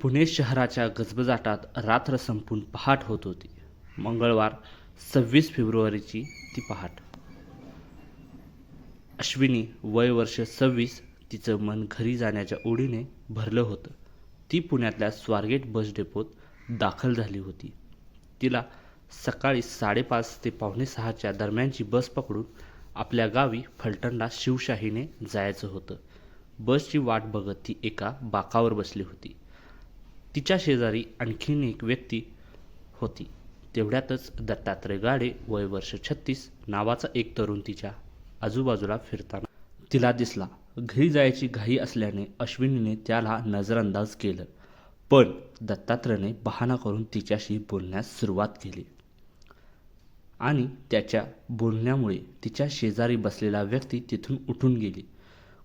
पुणे शहराच्या गजबजाटात रात्र संपून पहाट होत होती. मंगळवार सव्वीस फेब्रुवारीची ती पहाट. अश्विनी वय वर्ष सव्वीस तिचं मन घरी जाण्याच्या ओढीने भरलं होतं. ती पुण्यातल्या स्वारगेट बस डेपोत दाखल झाली होती. तिला सकाळी साडेपाच ते पावणे सहाच्या दरम्यानची बस पकडून आपल्या गावी फलटणला शिवशाहीने जायचं होतं. बसची वाट बघत ती एका बाकावर बसली होती. तिच्या शेजारी आणखीन एक व्यक्ती होती. तेवढ्यातच दत्तात्रय गाडे वय वर्ष छत्तीस नावाचा एक तरुण तिच्या आजूबाजूला फिरताना तिला दिसला. घरी जायची घाई असल्याने अश्विनीने त्याला नजरअंदाज केलं. पण दत्तात्रयने बहाणा करून तिच्याशी बोलण्यास सुरुवात केली. आणि त्याच्या बोलण्यामुळे तिच्या शेजारी बसलेला व्यक्ती तिथून उठून गेली.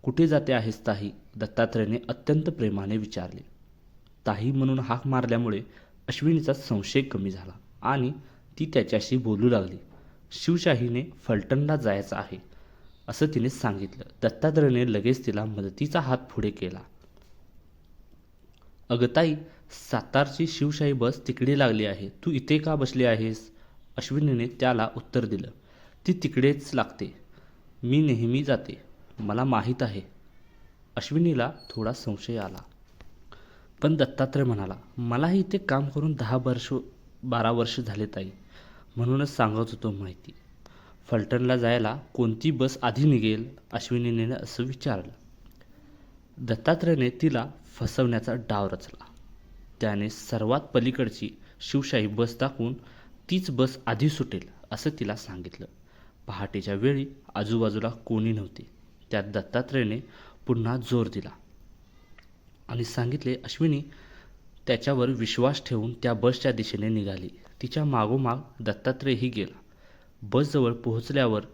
कुठे जाते आहेस ताही दत्तात्रयने अत्यंत प्रेमाने विचारले. ताही म्हणून हाक मारल्यामुळे अश्विनीचा संशय कमी झाला आणि ती त्याच्याशी बोलू लागली. शिवशाहीने फलटणला जायचं आहे असं तिने सांगितलं. दत्तात्रयने लगेच तिला मदतीचा हात पुढे केला. अगताई सातारची शिवशाही बस तिकडे लागली आहे. तू इथे का बसली आहेस? अश्विनीने त्याला उत्तर दिलं. ती तिकडेच लागते. मी नेहमी जाते. मला माहीत आहे. अश्विनीला थोडा संशय आला. पण दत्तात्रय म्हणाला मलाही इथे काम करून दहा वर्ष बारा वर्ष झाले ताई. म्हणूनच सांगत होतो माहिती. फलटणला जायला कोणती बस आधी निघेल? अश्विनीने असं विचारलं. दत्तात्रयने तिला फसवण्याचा डाव रचला. त्याने सर्वात पलीकडची शिवशाही बस दाखवून तीच बस आधी सुटेल असं तिला सांगितलं. पहाटेच्या वेळी आजूबाजूला कोणी नव्हते. त्यात दत्तात्रयने पुन्हा जोर दिला. आणि सांगितले अश्विनी त्याच्यावर विश्वास ठेवून त्या बसच्या दिशेने निघाली. तिच्या मागोमाग दत्तात्रेयही गेला. बसजवळ पोहोचल्यावर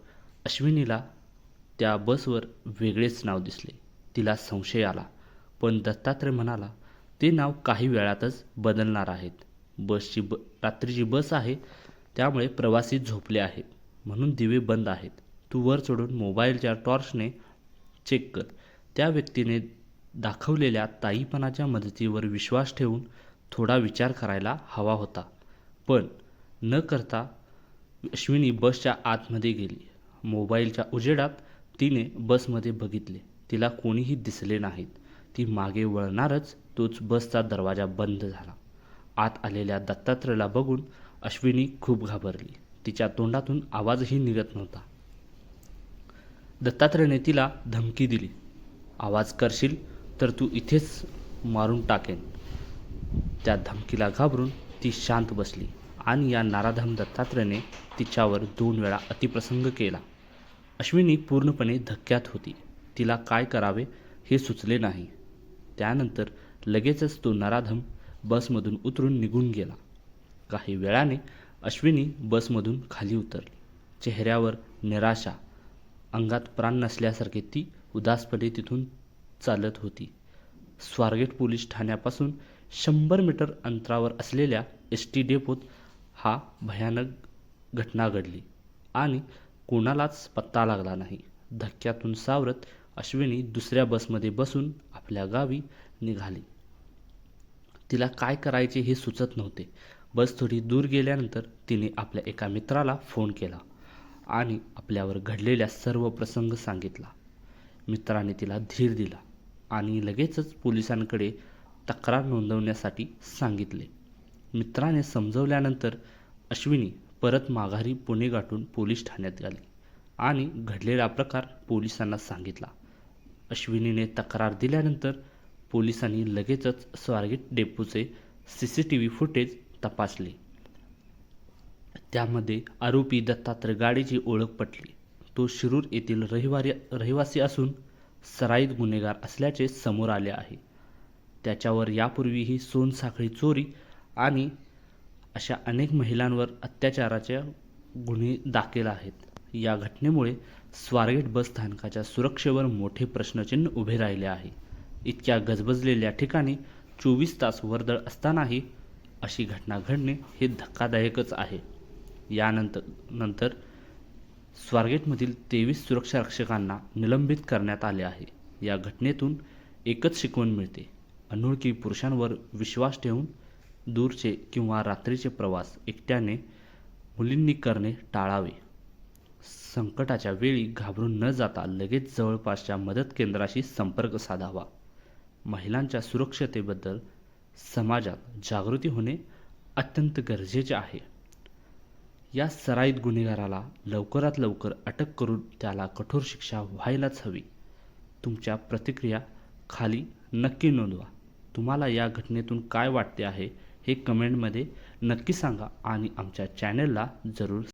अश्विनीला त्या बसवर वेगळेच नाव दिसले. तिला संशय आला. पण दत्तात्रय म्हणाला ते नाव काही वेळातच बदलणार आहेत. बसची ब रात्रीची बस आहे त्यामुळे प्रवासी झोपले आहेत म्हणून दिवे बंद आहेत. तू वर चढून मोबाईलच्या टॉर्चने चेक कर. त्या व्यक्तीने दाखवलेल्या ताईपणाच्या मदतीवर विश्वास ठेवून थोडा विचार करायला हवा होता. पण न करता अश्विनी बसच्या आतमध्ये गेली. मोबाईलच्या उजेडात तिने बसमध्ये बघितले. तिला कोणीही दिसले नाहीत. ती मागे वळणारच तोच बसचा दरवाजा बंद झाला. आत आलेल्या दत्तात्रयला बघून अश्विनी खूप घाबरली. तिच्या तोंडातून आवाजही निघत नव्हता. दत्तात्रयने तिला धमकी दिली. आवाज करशील? तर तू इथेच मारून टाकेन. त्या धमकीला घाबरून ती शांत बसली आणि या नाराधम दत्तात्रयने तिच्यावर दोन वेळा अतिप्रसंग केला. अश्विनी पूर्णपणे धक्क्यात होती. तिला काय करावे हे सुचले नाही. त्यानंतर लगेचच तो नराधम बसमधून उतरून निघून गेला. काही वेळाने अश्विनी बसमधून खाली उतरली. चेहऱ्यावर निराशा अंगात प्राण नसल्यासारखे ती उदासपणे तिथून चालत होती. स्वारगेट पोलीस ठाण्यापासून शंभर मीटर अंतरावर असलेल्या एस टी डेपोत हा भयानक घटना घडली आणि कोणालाच पत्ता लागला नाही. धक्क्यातून सावरत अश्विनी दुसऱ्या बसमध्ये बसून आपल्या गावी निघाली. तिला काय करायचे हे सुचत नव्हते. बस थोडी दूर गेल्यानंतर तिने आपल्या एका मित्राला फोन केला आणि आपल्यावर घडलेल्या सर्व प्रसंग सांगितला. मित्राने तिला धीर दिला. आणि लगेचच पोलिसांकडे तक्रार नोंदवण्यासाठी सांगितले. मित्राने समजवल्यानंतर अश्विनी परत माघारी पुणे गाठून पोलीस ठाण्यात आली आणि घडलेला प्रकार पोलिसांना सांगितला. अश्विनीने तक्रार दिल्यानंतर पोलिसांनी लगेचच Swargate डेपोचे C C T V footage तपासले. त्यामध्ये आरोपी दत्तात्रय गाडीची ओळख पटली. तो शिरूर येथील रहिवारी रहिवासी असून सराईत गुन्हेगार असल्याचे समोर आले आहे. त्याच्यावर यापूर्वीही सोनसाखळी चोरी आणि अशा अनेक महिलांवर अत्याचाराच्या गुन्हे दाखल आहेत. या घटनेमुळे स्वारगेट बस स्थानकाच्या सुरक्षेवर मोठे प्रश्नचिन्ह उभे राहिले आहे. इतक्या गजबजलेल्या ठिकाणी चोवीस तास वर्दळ असतानाही अशी घटना घडणे हे धक्कादायकच आहे. यानंतर नंतर स्वारगेटमधील तेवीस सुरक्षारक्षकांना निलंबित करण्यात आले आहे. या घटनेतून एकच शिकवण मिळते. अनोळखी पुरुषांवर विश्वास ठेवून दूरचे किंवा रात्रीचे प्रवास एकट्याने मुलींनी करणे टाळावे. संकटाच्या वेळी घाबरून न जाता लगेच जवळपासच्या मदत केंद्राशी संपर्क साधावा. महिलांच्या सुरक्षतेबद्दल समाजात जागृती होणे अत्यंत गरजेचे आहे. या सराईत गुन्हेगाराला लवकरात लवकर अटक करून त्याला कठोर शिक्षा व्हायलाच हवी. तुमच्या प्रतिक्रिया खाली नक्की नोंदवा. तुम्हाला या घटनेतून काय वाटते आहे हे कमेंटमध्ये नक्की सांगा आणि आमच्या चॅनलला जरूर